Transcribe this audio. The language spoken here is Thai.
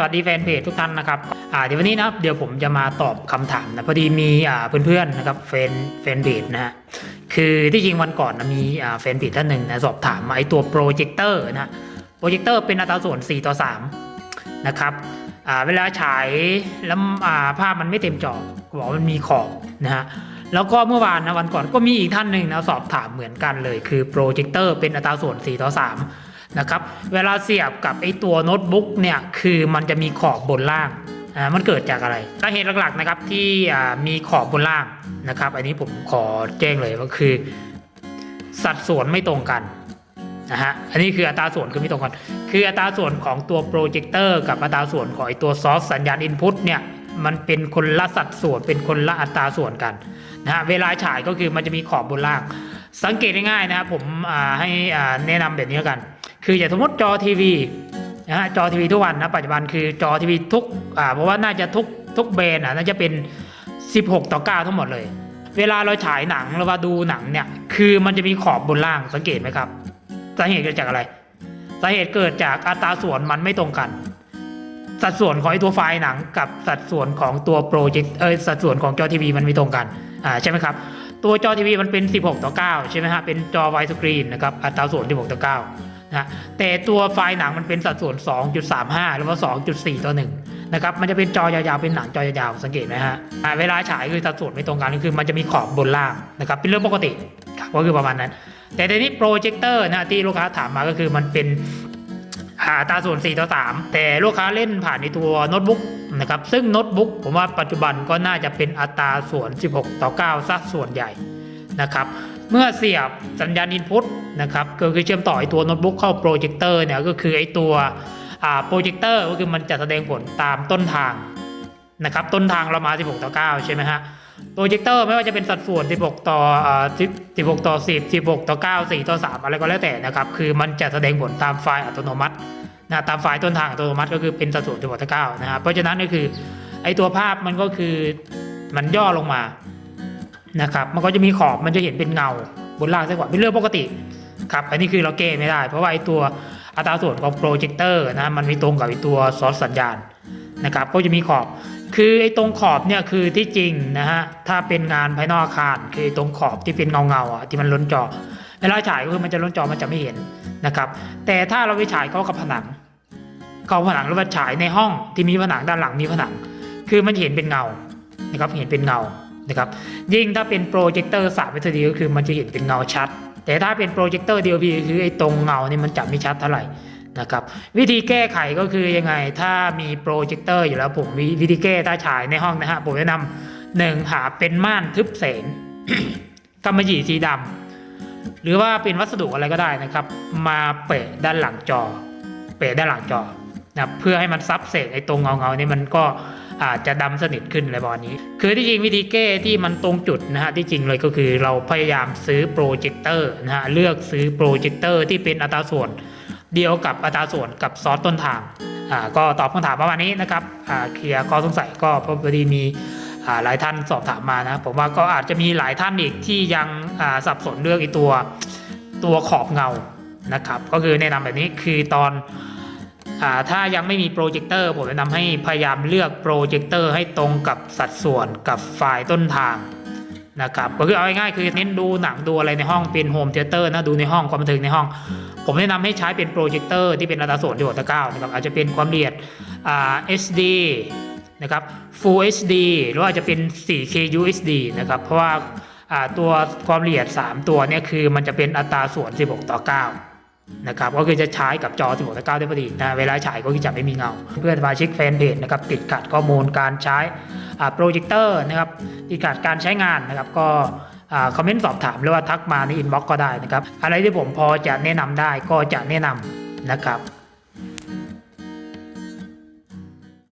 สวัสดีแฟนเพจทุกท่านนะครับเดี๋ยววันนี้นะครับเดี๋ยวผมจะมาตอบคำถามนะพอดีมีเพื่อนๆนะครับแฟนแฟนเพจนะฮะคือที่จริงวันก่อนนะมีแฟนเพจท่านหนึ่งนะสอบถามมาไอตัวโปรเจคเตอร์นะโปรเจคเตอร์เป็นอัตราส่วน 4 ต่อ 3 นะครับเวลาฉายแล้วภาพมันไม่เต็มจอบอกว่ามันมีขอบนะฮะแล้วก็เมื่อวานนะวันก่อนก็มีอีกท่านหนึ่งนะสอบถามเหมือนกันเลย คือโปรเจคเตอร์เป็นอัตราส่วน 4 ต่อ 3 นะครับ เวลาเสียบกับไอตัวโน้ตบุ๊กเนี่ยคือมันจะมีขอบบนล่างอ่ามันเกิดจากอะไรสาเหตุหลักๆนะครับที่อ่ามีขอบบนล่างนะครับ อันนี้ผมขอแจ้งเลยว่าคือ สัดส่วนไม่ตรงกันนะฮะอันนี้คืออัตราส่วนคือไม่ตรงกัน คืออัตราส่วนของตัวโปรเจคเตอร์กับอัตราส่วนของไอตัวซอสสัญญาณอินพุตเนี่ยมันเป็นคนละสัดส่วนเป็นคนละอัตราส่วนกันนะฮะเวลาฉายก็คือมันจะมีขอบบนล่าง สังเกตง่ายๆนะครับผมให้แนะนำแบบนี้กัน คืออย่างสมมติจอทีวีนะฮะจอทีวีทุกวันนะปัจจุบันคือจอทีวีทุกอ่าเพราะว่าน่าจะทุกทุกเบรนด์อะน่าจะเป็น 16 ต่อ 9 ทั้งหมดเลย เวลาเราฉายหนังหรือว่าดูหนังเนี่ยคือมันจะมีขอบบนล่างสังเกตไหมครับสาเหตุเกิดจากอะไรสาเหตุเกิดจากอัตราส่วนมันไม่ตรงกัน สัดส่วนของไอตัวไฟล์หนังกับสัดส่วนของตัวโปรเจกต์เออสัดส่วนของจอทีวีมันไม่ตรงกันอ่าใช่ไหมครับตัวจอทีวีมันเป็น 16 ต่อ 9 ใช่ไหมฮะเป็นจอไวสกรีนนะครับอัตราส่วน 16 ต่อ 9 นะแต่ตัวไฟล์หนังมันเป็นสัดส่วน 2.35 หรือว่า 2.4 ต่อ1นะครับ มันจะเป็นจอยาวๆ เป็นหนังจอยาวๆ สังเกตไหมฮะอ่เวลาฉายคือสัดส่วนไม่ตรงกันคือมันจะมีขอบบนล่างนะครับ เป็นเรื่องปกติครับก็คือประมาณนั้น แต่ในนี้โปรเจคเตอร์นะที่ลูกค้าถามมาก็คือมันเป็นอัตราส่วน 4 ต่อ 3 แต่ลูกค้าเล่นผ่านในตัวโน้ตบุ๊กนะครับ ซึ่งโน้ตบุ๊กผมว่าปัจจุบันก็น่าจะเป็นอัตราส่วน 16 ต่อ 9ซะส่วนใหญ่นะครับ เมื่อเสียบสัญญาณอินพุตนะครับก็คือเชื่อมต่อไอตัวโน้ตบุ๊กเข้าโปรเจคเตอร์เนี่ยก็คือไอตัวโปรเจคเตอร์ก็คือมันจะแสดงผลตามต้นทางนะครับต้นทางเรามา 16 ต่อ 9 ใช่ไหมฮะโปรเจคเตอร์ไม่ว่าจะเป็นสัดส่วน 16 ต่อ16 ต่อ 10 16 ต่อ 9 4 ต่อ 3 อะไรก็แล้วแต่นะครับคือมันจะแสดงผลตามไฟล์อัตโนมัตินะตามไฟล์ต้นทางอัตโนมัติก็คือเป็นสัดส่วน16ต่อ9นะครับเพราะฉะนั้นก็คือไอตัวภาพมันก็คือมันย่อลงมา นะครับ มันก็จะมีขอบมันจะเห็นเป็นเงาบนล่างซะกว่าเป็นเรื่องปกติครับอันนี้คือเราแก้ไม่ได้ เพราะว่าไอตัวอัตราส่วนของโปรเจคเตอร์นะมันไม่ตรงกับไอตัวซอสสัญญาณนะครับ ก็จะมีขอบ คือไอตรงขอบเนี่ยคือที่จริงนะฮะถ้าเป็นงานภายนอกอาคารคือตรงขอบที่เป็นเงาเงาอะที่มันล้นจอเวลาฉายก็คือมันจะล้นจอมันจะไม่เห็นนะครับ แต่ถ้าเราไปฉายเข้ากับผนัง เข้าผนังหรือว่าฉายในห้องที่มีผนังด้านหลังมีผนัง คือมันเห็นเป็นเงานะครับเห็นเป็นเงา นะครับยิ่งถ้าเป็นโปรเจคเตอร์สามวิธีก็คือมันจะเห็นเป็นเงาชัด แต่ถ้าเป็นโปรเจคเตอร์ DLP คือไอ้ตรงเงาเนี่ยมันจะไม่ชัดเท่าไหร่นะครับวิธีแก้ไขก็คือยังไงถ้ามีโปรเจคเตอร์อยู่แล้วผมวิธีแก้ถ้าฉายในห้องนะฮะผมแนะนำหนึ่งหาเป็นม่านทึบแสงกำมะหยี่สีดำหรือว่าเป็นวัสดุอะไรก็ได้นะครับ มาเปะด้านหลังจอ เปะด้านหลังจอนะเพื่อให้มันซับแสงไอ้ตรงเงาเงานี่มันก็ อาจจะดำสนิทขึ้นอะไรประมาณนี้ คือที่จริงวิธีแก้ที่มันตรงจุดนะฮะที่จริงเลยก็คือเราพยายามซื้อโปรเจคเตอร์นะฮะเลือกซื้อโปรเจคเตอร์ที่เป็นอัตราส่วนเดียวกับอัตราส่วนกับซอสต้นทางอ่าก็ตอบคำถามประมาณนี้นะครับอ่าเคลียร์ข้อสงสัยก็พอดีมีอ่าหลายท่านสอบถามมานะผมว่าก็อาจจะมีหลายท่านอีกที่ยังอ่าสับสนเรื่องไอีตัวตัวขอบเงานะครับ ก็คือแนะนำแบบนี้คือตอน ถ้ายังไม่มีโปรเจคเตอร์ผมแนะนำให้พยายามเลือกโปรเจคเตอร์ให้ตรงกับสัดส่วนกับไฟล์ต้นทางนะครับก็คือเอาง่ายๆคือเน้นดูหนังดูอะไรในห้องเป็นโฮมเทเตอร์นะดูในห้องความบันเทิงในห้อง ผมแนะนำให้ใช้เป็นโปรเจคเตอร์ที่เป็นอัตราส่วนที่6ต่อ9นะครับอาจจะเป็นความละเอียดอ่า SD นะครับ Full HD หรือว่าอาจจะเป็น 4K UHD นะครับเพราะว่าอ่าตัวความละเอียด 3 ตัวเนี่ยคือมันจะเป็นอัตราส่วน 16 ต่อ 9 นะครับก็คือจะใช้กับจอ 16ต่อ9ได้พอดีนะเวลาฉายก็คือจะไม่มีเงา เพื่อนสมาชิกแฟนเพจนะครับติดขัดข้อมูลการใช้โปรเจคเตอร์นะครับติดขัดการใช้งานนะครับก็คอมเมนต์สอบถามหรือว่าทักมาในอินบ็อกก็ได้นะครับอะไรที่ผมพอจะแนะนำได้ก็จะแนะนำนะครับ